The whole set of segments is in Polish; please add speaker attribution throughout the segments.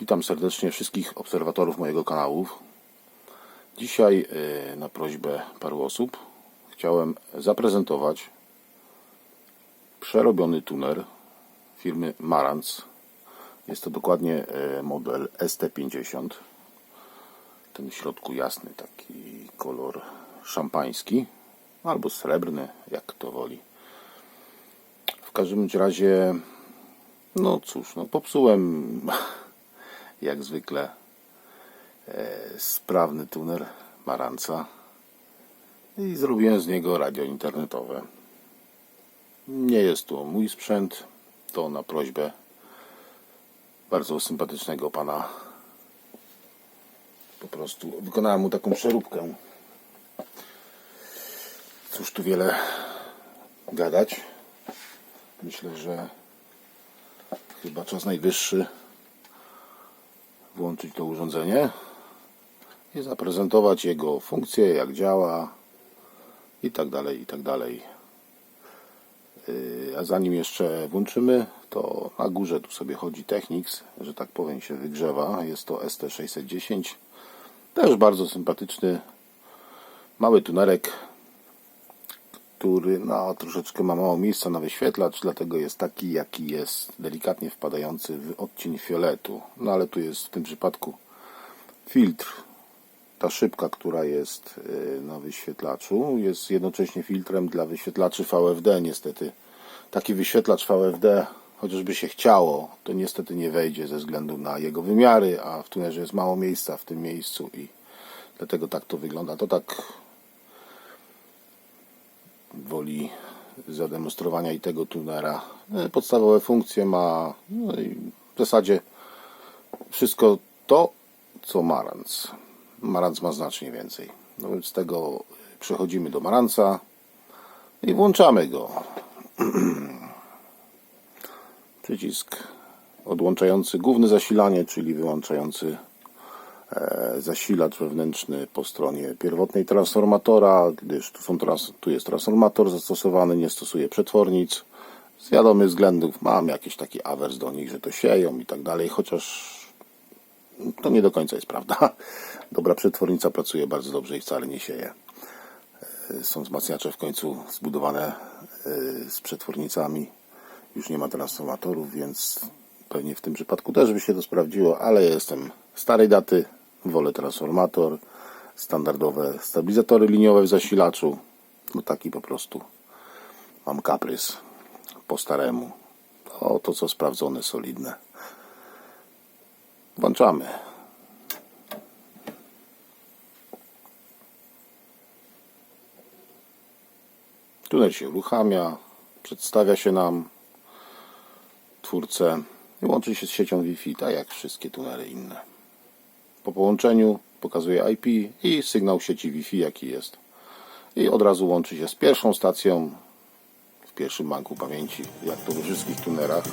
Speaker 1: Witam serdecznie wszystkich obserwatorów mojego kanału. Dzisiaj y, na prośbę paru osób chciałem zaprezentować przerobiony tuner firmy Marantz. Jest to dokładnie y, model ST50. Ten w środku jasny, taki kolor szampański albo srebrny, jak kto woli. W każdym razie, no cóż, no popsułem jak zwykle e, sprawny tuner Maranca i zrobiłem z niego radio internetowe. Nie jest to mój sprzęt, to na prośbę bardzo sympatycznego pana. Po prostu wykonałem mu taką przeróbkę. Cóż tu wiele gadać. Myślę, że chyba czas najwyższy włączyć to urządzenie i zaprezentować jego funkcję, jak działa i tak dalej, i tak dalej. Yy, A zanim jeszcze włączymy, to na górze tu sobie chodzi Technics, że tak powiem się wygrzewa. Jest to ST610. Też bardzo sympatyczny mały tunerek, który no, troszeczkę ma mało miejsca na wyświetlacz, dlatego jest taki, jaki jest, delikatnie wpadający w odcień fioletu. No ale tu jest w tym przypadku filtr, ta szybka, która jest y, na wyświetlaczu, jest jednocześnie filtrem dla wyświetlaczy VFD. Niestety taki wyświetlacz VFD, chociażby się chciało, to niestety nie wejdzie ze względu na jego wymiary, a w tunerze jest mało miejsca w tym miejscu i dlatego tak to wygląda. To tak woli zademonstrowania i tego tunera. E, Podstawowe funkcje ma no w zasadzie wszystko to, co Marantz. Marantz ma znacznie więcej. No więc z tego przechodzimy do Marantza i włączamy go. Przycisk odłączający główne zasilanie, czyli wyłączający zasilacz wewnętrzny po stronie pierwotnej transformatora, gdyż tu, są trans, tu jest transformator zastosowany, nie stosuje przetwornic. Z wiadomych względów mam jakiś taki awers do nich, że to sieją i tak dalej, chociaż to nie do końca jest prawda. Dobra przetwornica pracuje bardzo dobrze i wcale nie sieje. E, Są wzmacniacze w końcu zbudowane e, z przetwornicami. Już nie ma transformatorów, więc pewnie w tym przypadku też by się to sprawdziło, ale ja jestem starej daty, wolę transformator, standardowe stabilizatory liniowe w zasilaczu. No taki po prostu mam kaprys po staremu. O to co sprawdzone, solidne. Włączamy. Tunel się uruchamia, przedstawia się nam twórcę i łączy się z siecią Wi-Fi, tak jak wszystkie tunele inne. Po połączeniu pokazuje IP i sygnał sieci Wi-Fi jaki jest. I od razu łączy się z pierwszą stacją w pierwszym banku pamięci, jak to we wszystkich tunerach.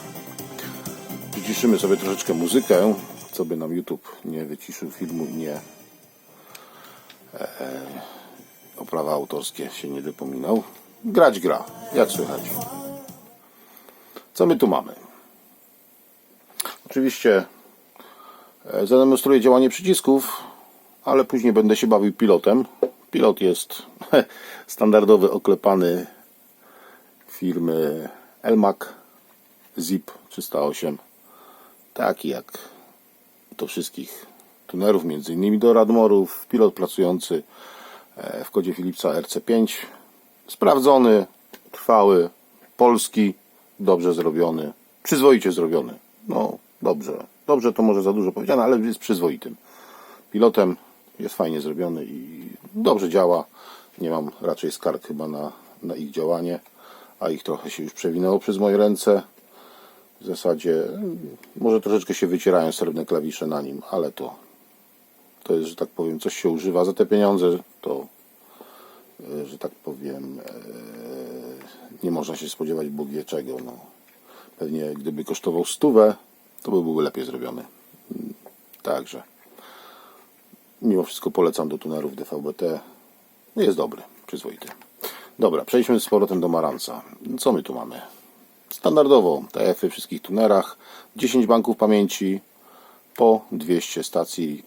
Speaker 1: Wyciszymy sobie troszeczkę muzykę, co by nam YouTube nie wyciszył filmu i nie e, o prawa autorskie się nie dopominał. Grać gra, jak słychać. Co my tu mamy? Oczywiście zademonstruję działanie przycisków, ale później będę się bawił pilotem. Pilot jest standardowy, oklepany firmy Elmac ZIP 308. Taki jak do wszystkich tunerów, między innymi do Radmorów. Pilot pracujący e, w kodzie Philipsa RC5. Sprawdzony, trwały, polski, dobrze zrobiony, przyzwoicie zrobiony. No, dobrze. Dobrze to może za dużo powiedziane, ale jest przyzwoitym. Pilotem jest fajnie zrobiony i dobrze działa. Nie mam raczej skarg chyba na, na ich działanie, a ich trochę się już przewinęło przez moje ręce. W zasadzie mm, może troszeczkę się wycierają srebrne klawisze na nim, ale to to jest, że tak powiem, coś się używa za te pieniądze, to e, że tak powiem e, nie można się spodziewać Bóg wie czego. No. Pewnie gdyby kosztował stówę, to by był lepiej zrobiony. Także mimo wszystko polecam do tunerów DVB-T. Jest dobry, przyzwoity. Dobra, przejdźmy z powrotem do Maranca. Co my tu mamy? Standardowo, tak jak we wszystkich tunerach, 10 banków pamięci, po 200 stacji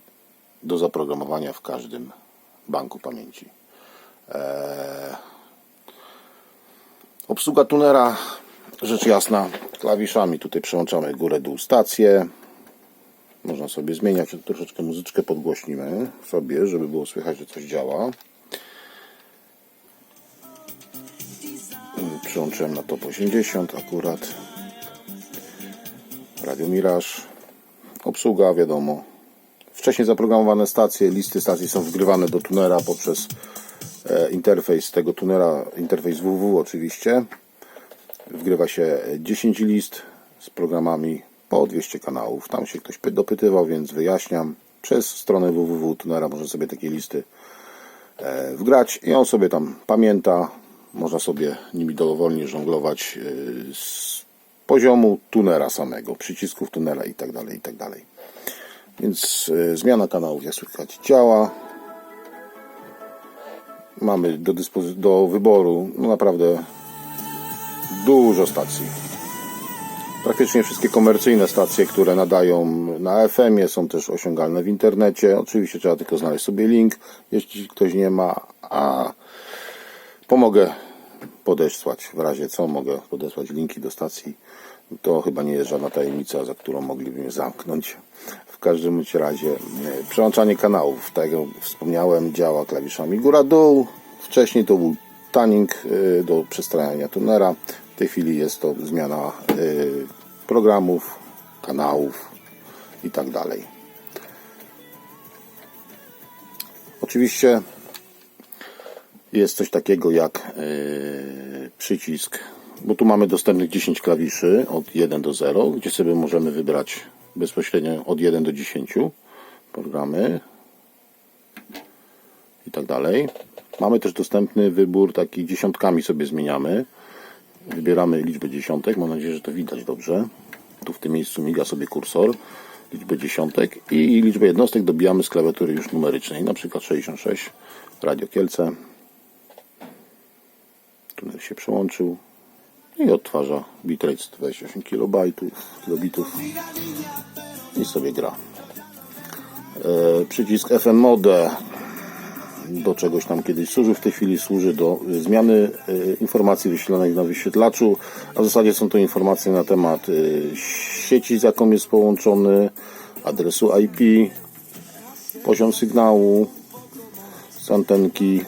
Speaker 1: do zaprogramowania w każdym banku pamięci. Eee, obsługa tunera, rzecz jasna, klawiszami tutaj przełączamy górę dół stację. Można sobie zmieniać, troszeczkę muzyczkę podgłośnimy sobie, żeby było słychać, że coś działa. Przyłączyłem na top 80 akurat. Radio Mirage. Obsługa, wiadomo. Wcześniej zaprogramowane stacje, listy stacji są wgrywane do tunera poprzez e, interfejs tego tunera, interfejs www oczywiście. Wgrywa się 10 list z programami po 200 kanałów. Tam się ktoś py- dopytywał, więc wyjaśniam. Przez stronę www tunera można sobie takie listy e, wgrać i on sobie tam pamięta. Można sobie nimi dowolnie żonglować e, z poziomu tunera samego, przycisków tunera i tak dalej, i tak. Więc e, zmiana kanałów, jak słychać, działa. Mamy do, do wyboru no naprawdę dużo stacji. Praktycznie wszystkie komercyjne stacje, które nadają na FM-ie są też osiągalne w internecie. Oczywiście trzeba tylko znaleźć sobie link, jeśli ktoś nie ma, a pomogę podesłać, w razie co mogę podesłać linki do stacji. To chyba nie jest żadna tajemnica, za którą mogliby mnie zamknąć. W każdym razie e, przełączanie kanałów, tak jak wspomniałem, działa klawiszami góra-dół. Wcześniej to był tuning e, do przestrajania tunera. Tej chwili jest to zmiana e, programów, kanałów i tak dalej. Oczywiście jest coś takiego jak yy, przycisk, bo tu mamy dostępnych 10 klawiszy od 1 do 0, gdzie sobie możemy wybrać bezpośrednio od 1 do 10 programy i tak dalej. Mamy też dostępny wybór taki dziesiątkami sobie zmieniamy. Wybieramy liczbę dziesiątek, mam nadzieję, że to widać dobrze. Tu w tym miejscu miga sobie kursor, liczbę dziesiątek i liczbę jednostek dobijamy z klawiatury już numerycznej, na przykład 66, Radio Kielce. Tunel się przełączył i odtwarza bitrate 128 KB, kilobitów i sobie gra. E, przycisk FM Mode do czegoś tam kiedyś służył, w tej chwili służy do y, zmiany y, informacji wyświetlanych na wyświetlaczu, a w zasadzie są to informacje na temat y, sieci, z jaką jest połączony, adresu IP, poziom sygnału z antenki,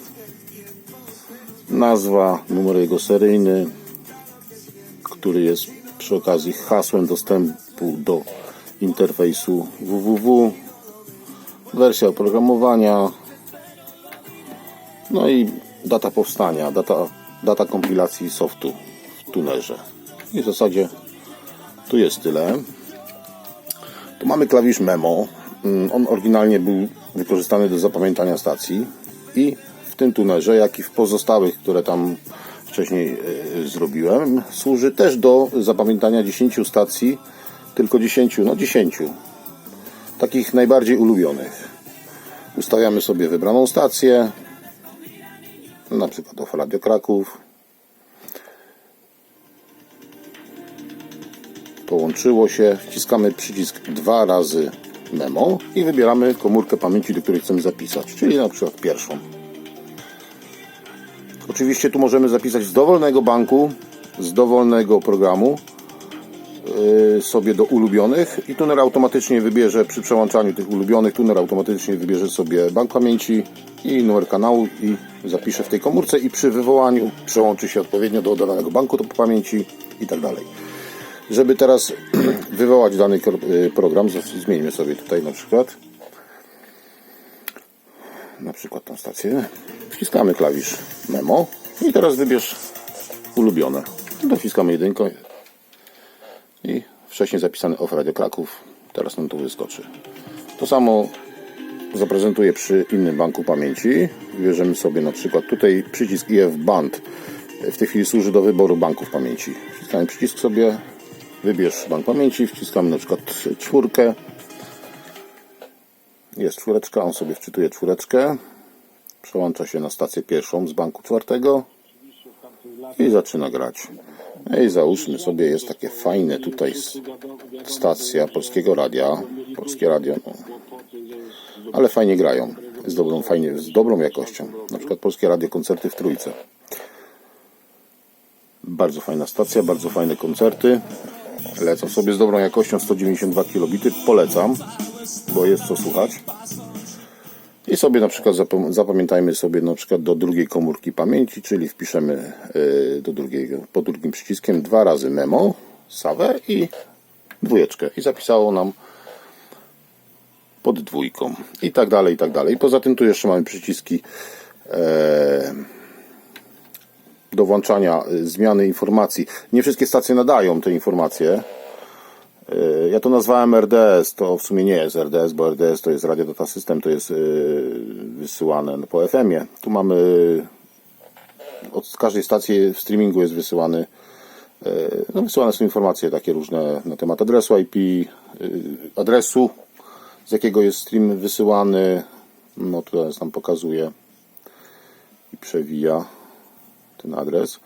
Speaker 1: nazwa, numer jego seryjny, który jest przy okazji hasłem dostępu do interfejsu www, wersja oprogramowania, no i data powstania, data, data kompilacji softu w tunerze. I w zasadzie tu jest tyle. Tu mamy klawisz memo. Mm, On oryginalnie był wykorzystany do zapamiętania stacji i w tym tunerze, jak i w pozostałych, które tam wcześniej y, zrobiłem, służy też do zapamiętania 10 stacji, tylko 10, no 10 takich najbardziej ulubionych. Ustawiamy sobie wybraną stację, na przykład of Radio Kraków. Połączyło się, wciskamy przycisk dwa razy memo i wybieramy komórkę pamięci, do której chcemy zapisać, czyli na przykład pierwszą. Oczywiście tu możemy zapisać z dowolnego banku, z dowolnego programu sobie do ulubionych i tuner automatycznie wybierze przy przełączaniu tych ulubionych, tuner automatycznie wybierze sobie bank pamięci i numer kanału i zapisze w tej komórce i przy wywołaniu przełączy się odpowiednio do danego banku do pamięci i tak dalej. Żeby teraz wywołać dany y, program, zmieńmy sobie tutaj na przykład na przykład tą stację. Wciskamy klawisz memo i teraz wybierz ulubione. Dociskamy jedynkę i wcześniej zapisany off Radio Kraków. Teraz nam tu wyskoczy. To samo zaprezentuję przy innym banku pamięci. Wybierzemy sobie na przykład tutaj przycisk IF Band. W tej chwili służy do wyboru banków pamięci. Wciskamy przycisk sobie, wybierz bank pamięci, wciskamy na przykład czwórkę. Jest czwóreczka, on sobie wczytuje czwóreczkę. Przełącza się na stację pierwszą z banku czwartego i zaczyna grać. No i załóżmy sobie, jest takie fajne tutaj stacja Polskiego Radia. Polskie radio, no. ale fajnie grają, z dobrą, fajnie, z dobrą jakością. Na przykład Polskie Radio Koncerty w Trójce. Bardzo fajna stacja, bardzo fajne koncerty. Lecą sobie z dobrą jakością 192 kilobity. Polecam, bo jest co słuchać. I sobie na przykład zapamiętajmy sobie na przykład do drugiej komórki pamięci, czyli wpiszemy y, do drugiego, pod drugim przyciskiem dwa razy memo, sawę i dwójeczkę. I zapisało nam pod dwójką. I tak dalej, i tak dalej. Poza tym tu jeszcze mamy przyciski e, do włączania y, zmiany informacji. Nie wszystkie stacje nadają te informacje. Y, Ja to nazwałem RDS, to w sumie nie jest RDS, bo RDS to jest Radio Data System, to jest y, wysyłane po FM-ie. Tu mamy od każdej stacji w streamingu jest wysyłany y, no wysyłane są informacje takie różne na temat adresu IP, adresu, z jakiego jest stream wysyłany. No tutaj nam pokazuje i przewija ten adres.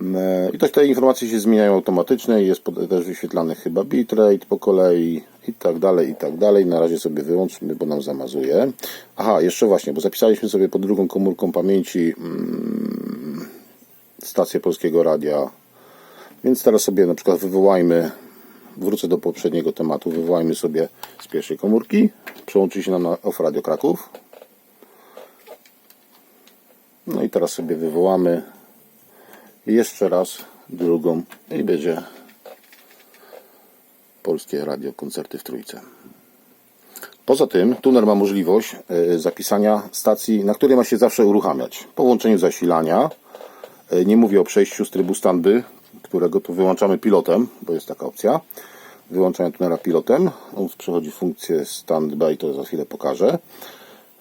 Speaker 1: E, I też te informacje się zmieniają automatycznie, jest też wyświetlany chyba bitrate po kolei i tak dalej, i tak dalej. Na razie sobie wyłączmy, bo nam zamazuje. Aha, jeszcze właśnie, bo zapisaliśmy sobie pod drugą komórką pamięci mm, stację Polskiego Radia. Więc teraz sobie na przykład wywołajmy, wrócę do poprzedniego tematu, wywołajmy sobie z pierwszej komórki. Przełączy się nam na Off Radio Kraków. No i teraz sobie wywołamy jeszcze raz drugą i będzie Polskie Radio Koncerty w Trójce. Poza tym tuner ma możliwość e, zapisania stacji, na której ma się zawsze uruchamiać. Po włączeniu zasilania, e, nie mówię o przejściu z trybu standby, którego tu wyłączamy pilotem, bo jest taka opcja, wyłączania tunera pilotem. On przechodzi funkcję standby, to za chwilę pokażę.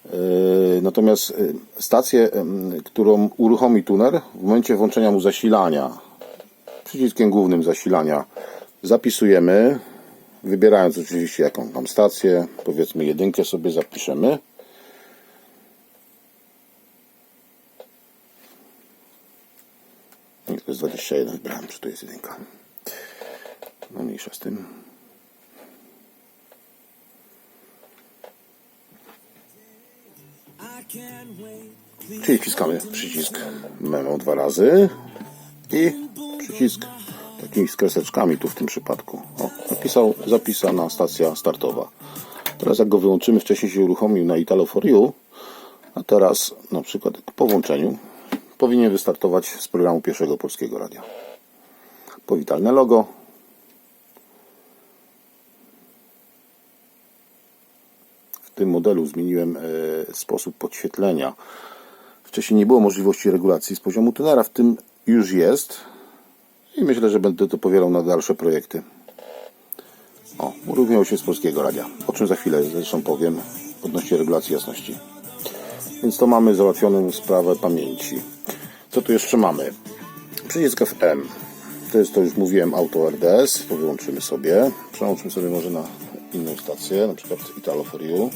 Speaker 1: Yy, Natomiast yy, stację, yy, którą uruchomi tuner, w momencie włączenia mu zasilania, przyciskiem głównym zasilania, zapisujemy, wybierając oczywiście jaką tam stację, powiedzmy jedynkę sobie zapiszemy. Nie, to jest 21 wybrałem, czy to jest jedynka. No mniejsza z tym. Czyli wciskamy przycisk memo dwa razy i przycisk taki z kreseczkami tu w tym przypadku. O, napisał zapisana stacja startowa. Teraz jak go wyłączymy, wcześniej się uruchomił na Italo for You, a teraz na przykład po włączeniu powinien wystartować z programu pierwszego polskiego radia. Powitalne logo. Tym modelu zmieniłem e, sposób podświetlenia. Wcześniej nie było możliwości regulacji z poziomu tunera, w tym już jest. I myślę, że będę to powielał na dalsze projekty. O, uruchomiło się z polskiego radia. O czym za chwilę zresztą powiem odnośnie regulacji jasności. Więc to mamy załatwioną sprawę pamięci. Co tu jeszcze mamy? Przycisk FM. To jest, to już mówiłem, auto RDS. To wyłączymy sobie. Przełączmy sobie może na inną stację, na przykład Italo for You.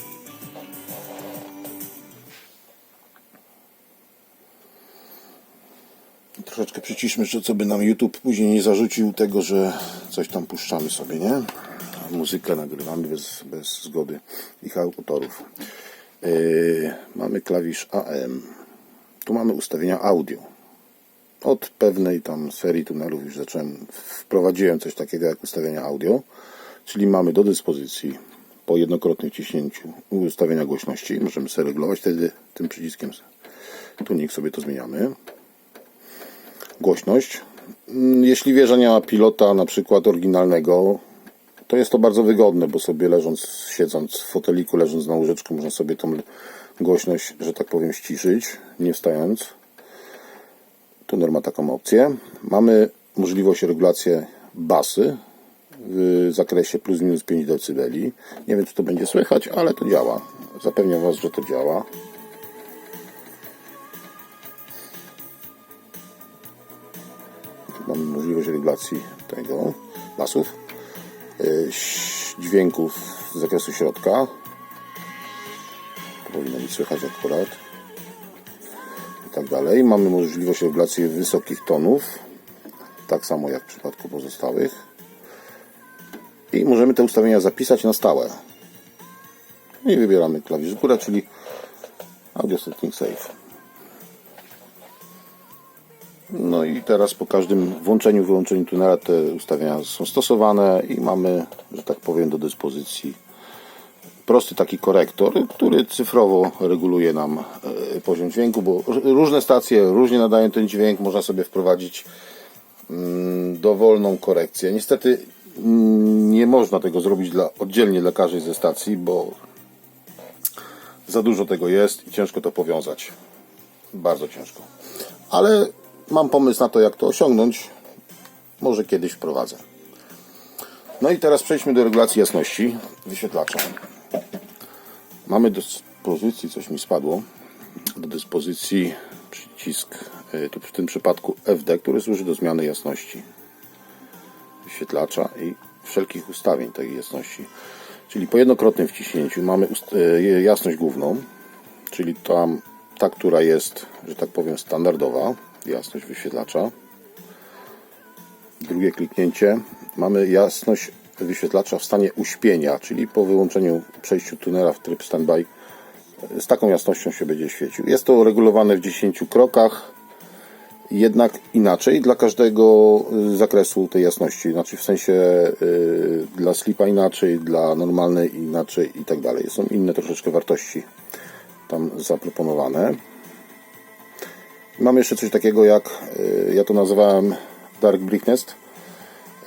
Speaker 1: Troszeczkę przyciszmy, że co by nam YouTube później nie zarzucił tego, że coś tam puszczamy sobie, nie? Muzykę nagrywamy bez, bez zgody ich autorów. Yy, mamy klawisz AM. Tu mamy ustawienia audio. Od pewnej tam serii tunelów już zacząłem, wprowadziłem coś takiego jak ustawienia audio, czyli mamy do dyspozycji po jednokrotnym wciśnięciu ustawienia głośności. Możemy sobie regulować wtedy tym przyciskiem. Tunik sobie to zmieniamy głośność. Mm, Jeśli wie, że nie ma pilota na przykład oryginalnego, to jest to bardzo wygodne, bo sobie leżąc, siedząc w foteliku, leżąc na łóżeczku, można sobie tą głośność, że tak powiem, ściszyć, nie wstając. Tuner ma taką opcję. Mamy możliwość regulacji basy w zakresie plus minus 5 dB. Nie wiem, czy to będzie słychać, ale to działa. Zapewniam Was, że to działa. Regulacji tego basów, yy, ś- dźwięków z zakresu środka. Powinno być słychać akurat. I tak dalej. Mamy możliwość regulacji wysokich tonów, tak samo jak w przypadku pozostałych. i możemy te ustawienia zapisać na stałe. I wybieramy klawisz w górę, czyli Audio Setting Save. No i teraz po każdym włączeniu, wyłączeniu tunela te ustawienia są stosowane i mamy, że tak powiem, do dyspozycji prosty taki korektor, który cyfrowo reguluje nam e, poziom dźwięku, bo różne stacje różnie nadają ten dźwięk, można sobie wprowadzić mm, dowolną korekcję. Niestety mm, nie można tego zrobić dla, oddzielnie dla każdej ze stacji, bo za dużo tego jest i ciężko to powiązać. Bardzo ciężko. Ale mam pomysł na to, jak to osiągnąć. Może kiedyś wprowadzę. No i teraz przejdźmy do regulacji jasności wyświetlacza. Mamy do dyspozycji, coś mi spadło, do dyspozycji przycisk, e, tu w tym przypadku FD, który służy do zmiany jasności wyświetlacza i wszelkich ustawień tej jasności. Czyli po jednokrotnym wciśnięciu mamy e, jasność główną, czyli tam ta, która jest, że tak powiem, standardowa, jasność wyświetlacza. Drugie kliknięcie mamy jasność wyświetlacza w stanie uśpienia, czyli po wyłączeniu przejściu tunela w tryb standby z taką jasnością się będzie świecił. Jest to regulowane w 10 krokach, jednak inaczej dla każdego zakresu tej jasności, znaczy w sensie y, dla slipa inaczej, dla normalnej inaczej i tak dalej. Są inne troszeczkę wartości tam zaproponowane. Mam jeszcze coś takiego jak, y, ja to nazywałem Dark Brightness.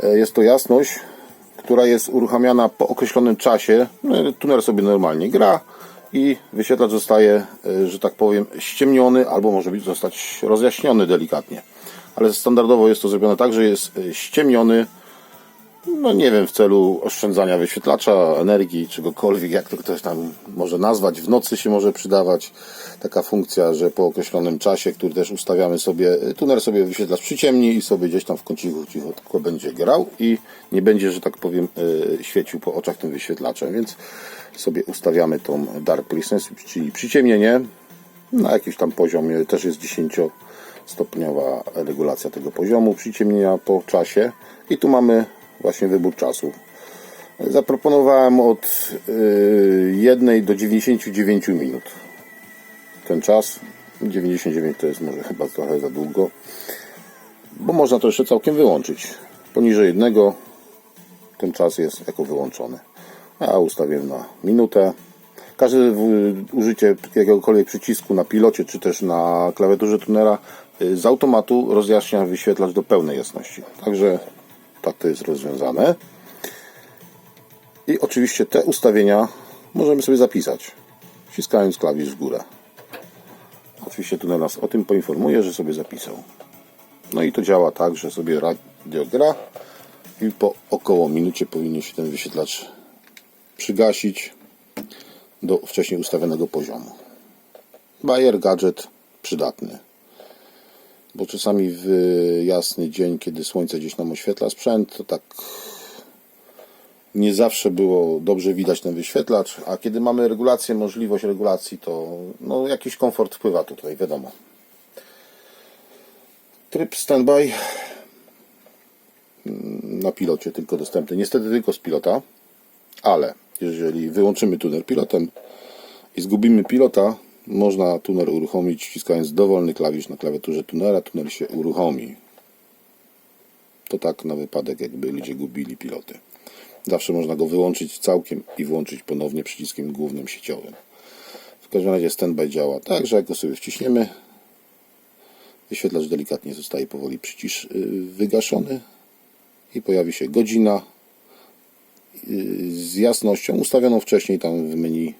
Speaker 1: Y, Jest to jasność, która jest uruchamiana po określonym czasie. No, Tunel sobie normalnie gra i wyświetlacz zostaje, y, że tak powiem, ściemniony albo może być zostać rozjaśniony delikatnie. Ale standardowo jest to zrobione tak, że jest ściemniony no nie wiem, w celu oszczędzania wyświetlacza, energii, czegokolwiek, jak to ktoś tam może nazwać. W nocy się może przydawać taka funkcja, że po określonym czasie, który też ustawiamy sobie, tuner sobie wyświetlacz przyciemni i sobie gdzieś tam w kąciku cicho tylko będzie grał i nie będzie, że tak powiem, e, świecił po oczach tym wyświetlaczem, więc sobie ustawiamy tą Dark Brightness, czyli przyciemnienie na jakiś tam poziomie, też jest 10 stopniowa regulacja tego poziomu przyciemnienia po czasie i tu mamy właśnie wybór czasu. Zaproponowałem od y, 1 do 99 minut. Ten czas 99 to jest może chyba trochę za długo, bo można to jeszcze całkiem wyłączyć. Poniżej jednego ten czas jest jako wyłączony. A ustawiłem na minutę. Każde użycie jakiegokolwiek przycisku na pilocie czy też na klawiaturze tunera y, z automatu rozjaśnia wyświetlacz do pełnej jasności. Także tak to jest rozwiązane. I oczywiście te ustawienia możemy sobie zapisać, wciskając klawisz w górę. Oczywiście tunel nas o tym poinformuje, że sobie zapisał. No i to działa tak, że sobie radio gra i po około minucie powinien się ten wyświetlacz przygasić do wcześniej ustawionego poziomu. Bayer gadżet przydatny. Bo czasami w jasny dzień, kiedy słońce gdzieś nam oświetla sprzęt, to tak nie zawsze było dobrze widać ten wyświetlacz, a kiedy mamy regulację, możliwość regulacji, to no, jakiś komfort wpływa tutaj, wiadomo. Tryb standby mm, na pilocie tylko dostępny. Niestety tylko z pilota, ale jeżeli wyłączymy tuner pilotem i zgubimy pilota, można tuner uruchomić wciskając dowolny klawisz na klawiaturze tunera, tuner się uruchomi. To tak na wypadek, jakby ludzie gubili piloty. Zawsze można go wyłączyć całkiem i włączyć ponownie przyciskiem głównym sieciowym. W każdym razie standby działa tak, że jak go sobie wciśniemy, wyświetlacz delikatnie zostaje powoli przycisz, yy, wygaszony i pojawi się godzina yy, z jasnością ustawioną wcześniej tam w menu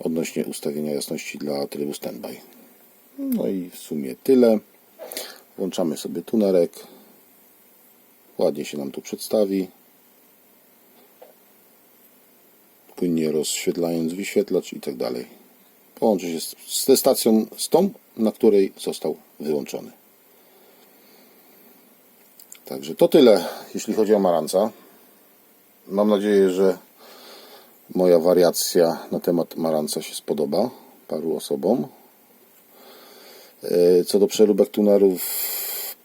Speaker 1: odnośnie ustawienia jasności dla trybu standby. No i w sumie tyle. Włączamy sobie tunerek. Ładnie się nam tu przedstawi. Płynnie rozświetlając wyświetlacz i tak dalej. Połączy się z, z stacją, z tą, na której został wyłączony. Także to tyle, jeśli chodzi o Maranca. Mam nadzieję, że moja wariacja na temat Maranca się spodoba paru osobom. E, Co do przeróbek tunerów,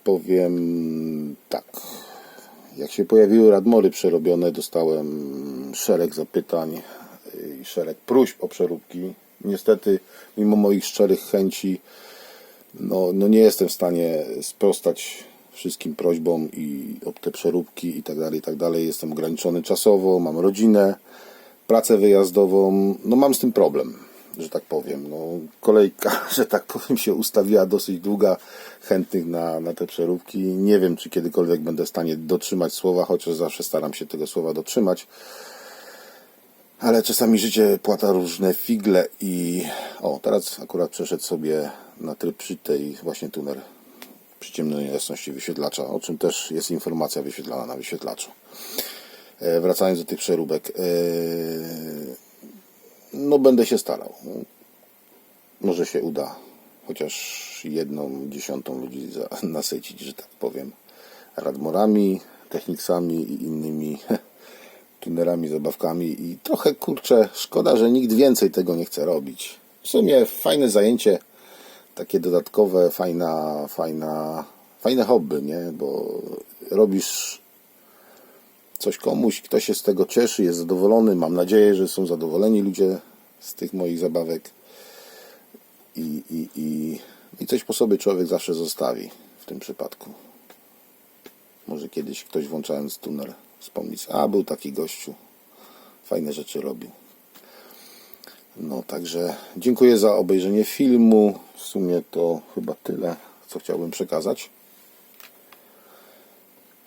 Speaker 1: powiem tak. Jak się pojawiły radmory przerobione, dostałem szereg zapytań y, i szereg próśb o przeróbki. Niestety, mimo moich szczerych chęci, no, no nie jestem w stanie sprostać wszystkim prośbom i o te przeróbki i tak dalej, i tak dalej. Jestem ograniczony czasowo, mam rodzinę, pracę wyjazdową, no mam z tym problem, że tak powiem. No, kolejka, że tak powiem, się ustawiła dosyć długa chętnych na, na te przeróbki. Nie wiem, czy kiedykolwiek będę w stanie dotrzymać słowa, chociaż zawsze staram się tego słowa dotrzymać. Ale czasami życie płata różne figle i o, teraz akurat przeszedł sobie na tryb przy tej właśnie tuner przyciemnej jasności wyświetlacza, o czym też jest informacja wyświetlana na wyświetlaczu. E, wracając do tych przeróbek, e, no będę się starał. Może się uda chociaż jedną dziesiątą ludzi nasycić, że tak powiem, radmorami, techniksami i innymi tunerami, zabawkami i trochę kurczę, szkoda, że nikt więcej tego nie chce robić. W sumie fajne zajęcie, takie dodatkowe, fajna, fajna, fajne hobby, nie? Bo robisz coś komuś, ktoś się z tego cieszy, jest zadowolony. Mam nadzieję, że są zadowoleni ludzie z tych moich zabawek. I, i, i, i coś po sobie człowiek zawsze zostawi w tym przypadku. Może kiedyś ktoś włączając tunel wspomni, sobie, a był taki gościu, fajne rzeczy robił. No także dziękuję za obejrzenie filmu. W sumie to chyba tyle, co chciałbym przekazać.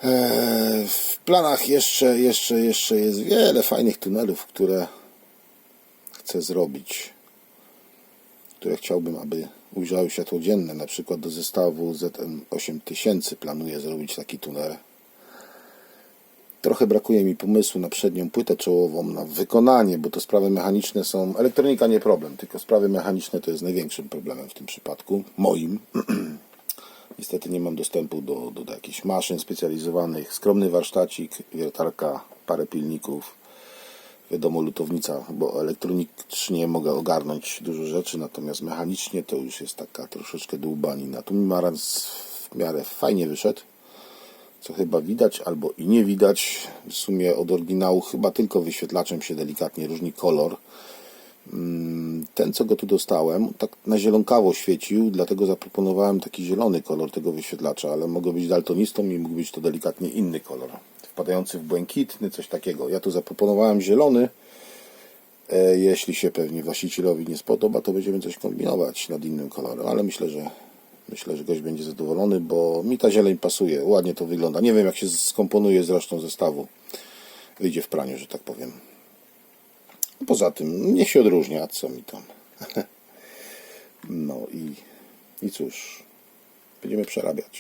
Speaker 1: Eee, W planach jeszcze, jeszcze, jeszcze jest wiele fajnych tunelów, które chcę zrobić, które chciałbym, aby ujrzały światło dzienne. Na przykład do zestawu ZM8000 planuję zrobić taki tunel. Trochę brakuje mi pomysłu na przednią płytę czołową, na wykonanie, bo to sprawy mechaniczne są. Elektronika nie problem, tylko sprawy mechaniczne to jest największym problemem w tym przypadku. Moim. Niestety nie mam dostępu do, do, do jakichś maszyn specjalizowanych. Skromny warsztacik, wiertarka, parę pilników. Wiadomo, lutownica, bo elektronicznie mogę ogarnąć dużo rzeczy, natomiast mechanicznie to już jest taka troszeczkę dłubanina. Tu mi Marantz w miarę fajnie wyszedł co chyba widać albo i nie widać. W sumie od oryginału chyba tylko wyświetlaczem się delikatnie różni kolor. Mm, Ten, co go tu dostałem, tak na zielonkawo świecił, dlatego zaproponowałem taki zielony kolor tego wyświetlacza, ale mogę być daltonistą i mógł być to delikatnie inny kolor. Wpadający w błękitny, coś takiego. Ja tu zaproponowałem zielony. E, Jeśli się pewnie właścicielowi nie spodoba, to będziemy coś kombinować nad innym kolorem, ale myślę, że Myślę, że gość będzie zadowolony, bo mi ta zieleń pasuje. Ładnie to wygląda. Nie wiem, jak się skomponuje z resztą zestawu. Wyjdzie w praniu, że tak powiem. Poza tym, niech się odróżnia, co mi tam. No i, i cóż, będziemy przerabiać.